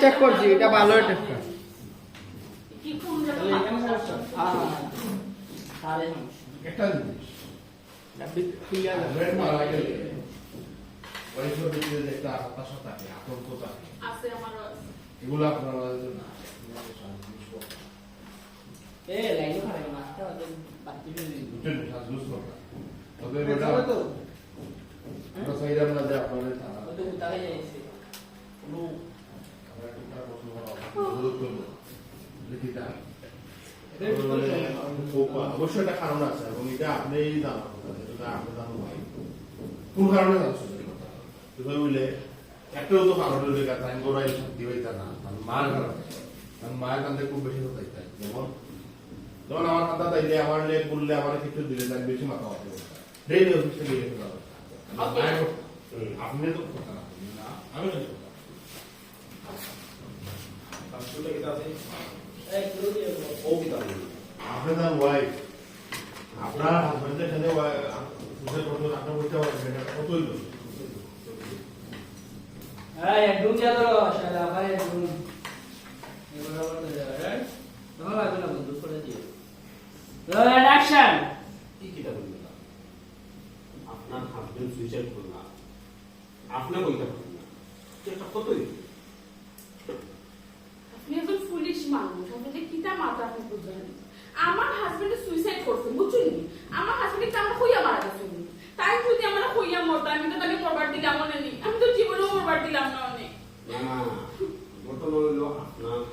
Check করছি এটা ভালো এটা কি কোন তাহলে এখানে সমস্যা হ্যাঁ হ্যাঁ হ্যাঁ। একটা জিনিস। একটা হতাশা থাকে আতঙ্ক থাকে। আছে আমার এগুলো আপনারা না এ লাইনও খারাপ না আজকে আমাদের বাকি ফেলে দিই বুঝছেন সাজগুজ করা। তবে এটা এটা চলে আমরা যে আপনাদের তো উতারে যাইছে। কোনো আমরা একটু অনুরোধ করব। অবশ্যই কারণ আছে এবং এটা আপনি জানার কথা আপনি জানো ভাই। কোন কারণে জানছো কথা? একটাও তো কারণ হইলে কথা আমি গোড়াই শক্তি হইতা না। আর মার কারণে কারণ মায়ের কান্দে খুব বেশি হতাই তাই যেমন যেমন আমার হাতা তাইলে আমার লেগ বললে আমার কিছু দিলে তাই বেশি মাথা মাথা ডেইলি অফিসে আপনি তো কথা না আমি তো। আপনার ওয়াইফ আপনার হাজবেন্ডের কত আপনার বলতে পারবেন এটা কতই লোক এই একদম যা ধরো শালা ভাই একদম এবার আবার তো যাবে রাইট ভালো লাগবে না বন্ধু করে দিও। রোল অ্যাকশন কি কিটা বলবে না? আপনার হাজবেন্ড সুইসাইড করল না। আপনি বইটা করলেন না। এটা কতই? আপনি একজন ফুলিশ মানুষ আপনি কিতা মাথা আপনি বুঝবেন আমার হাজবেন্ড সুইসাইড করছে বুঝছেন no, no.